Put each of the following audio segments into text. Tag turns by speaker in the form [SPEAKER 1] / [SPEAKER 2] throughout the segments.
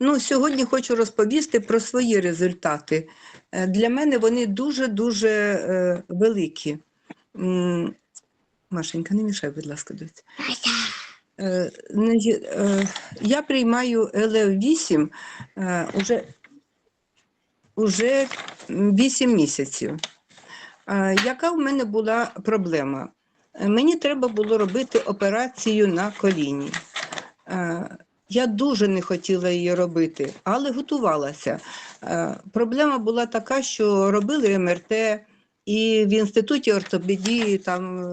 [SPEAKER 1] Ну, сьогодні хочу розповісти про свої результати. Е, Для мене вони дуже-дуже е, великі. М, Машенька, не мішай, будь ласка, доць. Е, е, Я приймаю ЛФ-8 е, уже, уже 8 місяців. Е, Яка в мене була проблема? Мені треба було робити операцію на коліні. Е, Я дуже не хотіла її робити, але готувалася. Е, Проблема була така, що робили МРТ, і в інституті ортопедії там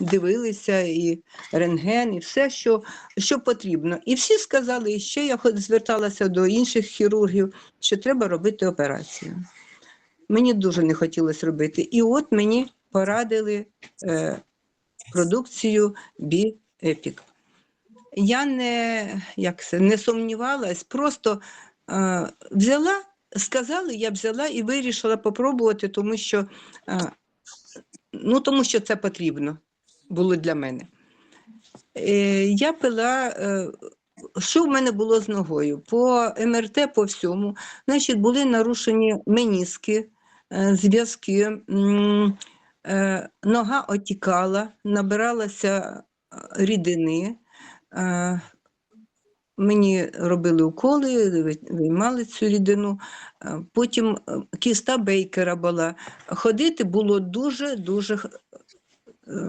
[SPEAKER 1] дивилися, і рентген, і все, що, що потрібно. І всі сказали, і ще я зверталася до інших хірургів, що треба робити операцію. Мені дуже не хотілося робити. І от мені порадили е, продукцію Бі-Епік. Я не, як це, не сумнівалась, просто е, взяла, сказали, я взяла і вирішила попробувати, тому що, е, ну, тому що це потрібно було для мене. Е, я пила, е, що в мене було з ногою? По МРТ, по всьому, значить, були нарушені меніски, е, зв'язки, е, нога отікала, набиралася е, рідини. Мені робили уколи, виймали цю рідину. Потім е, кіста бейкера була. Ходити було дуже-дуже е,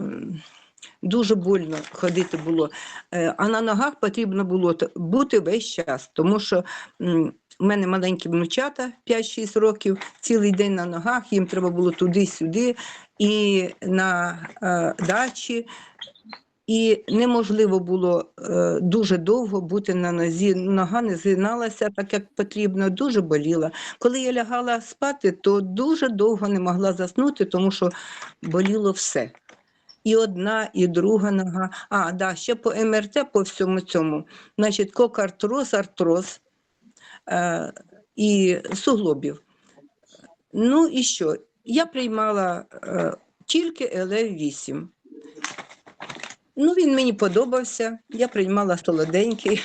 [SPEAKER 1] дуже больно ходити було. Е, А на ногах потрібно було бути весь час, тому що у мене маленькі внучата 5-6 років, цілий день на ногах, їм треба було туди-сюди, і на дачі. І неможливо було е, дуже довго бути на нозі. Нога не згиналася так, як потрібно, дуже боліла. Коли я лягала спати, то дуже довго не могла заснути, тому що боліло все. І одна, і друга нога. А, да, ще по МРТ, по всьому цьому. Значить, кокартроз, артроз е, і суглобів. Ну і що? Я приймала е, тільки ЛФ-8. Ну, він мені подобався, я приймала солоденький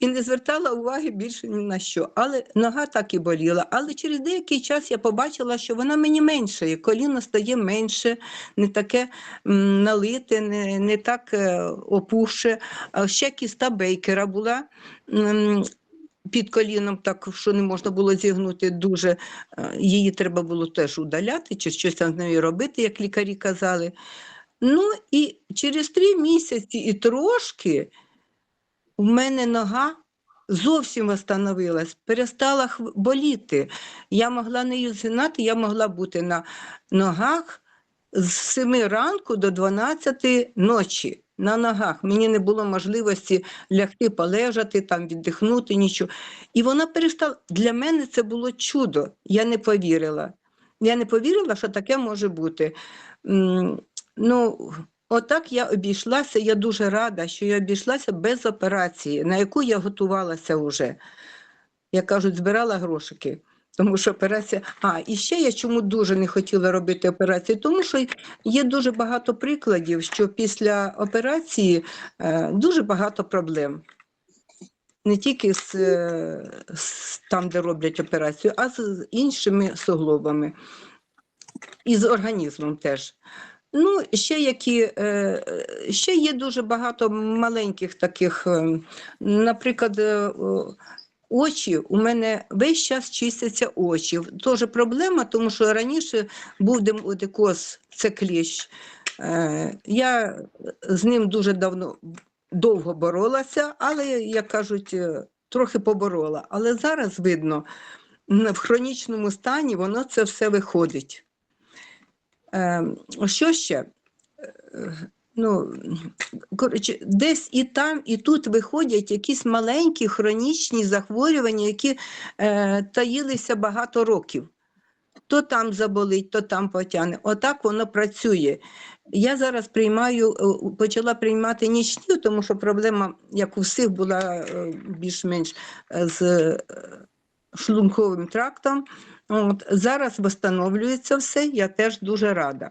[SPEAKER 1] і не звертала уваги більше ні на що. Але нога так і боліла. Але через деякий час я побачила, що вона мені меншає, коліно стає менше, не таке налите, не, не так е, опухше. Ще кіста бейкера була. Під коліном, так що не можна було зігнути дуже, е, її треба було теж удаляти, чи щось там з нею робити, як лікарі казали. Ну і через три місяці і трошки в мене нога зовсім встановилась, перестала боліти. Я могла нею згинати, я могла бути на ногах з 7 ранку до 12 ночі. На ногах мені не було можливості лягти, полежати, там віддихнути, нічого. І вона перестала. Для мене це було чудо. Я не повірила. Я не повірила, що таке може бути. Ну, отак я обійшлася. Я дуже рада, що я обійшлася без операції, на яку я готувалася вже. Як кажуть, збирала грошики. Тому що операція. А, і ще я чому дуже не хотіла робити операцію, тому що є дуже багато прикладів, що після операції е, дуже багато проблем. Не тільки з, е, з там, де роблять операцію, а з іншими суглобами. І з організмом теж. Ну, ще які, е, ще є дуже багато маленьких таких, е, наприклад, е, очі, у мене весь час чистяться очі. Теж проблема, тому що раніше був демодикоз, це кліщ. Я з ним дуже давно довго боролася, але, як кажуть, трохи поборола. Але зараз видно, в хронічному стані воно це все виходить. Е, Що ще? Е, Ну, коротше, десь і там, і тут виходять якісь маленькі хронічні захворювання, які е, таїлися багато років. То там заболить, то там потягне. Отак воно працює. Я зараз приймаю, е, почала приймати нічні, тому що проблема, як у всіх, була е, більш-менш з шлунковим трактом. От, зараз встановлюється все, я теж дуже рада.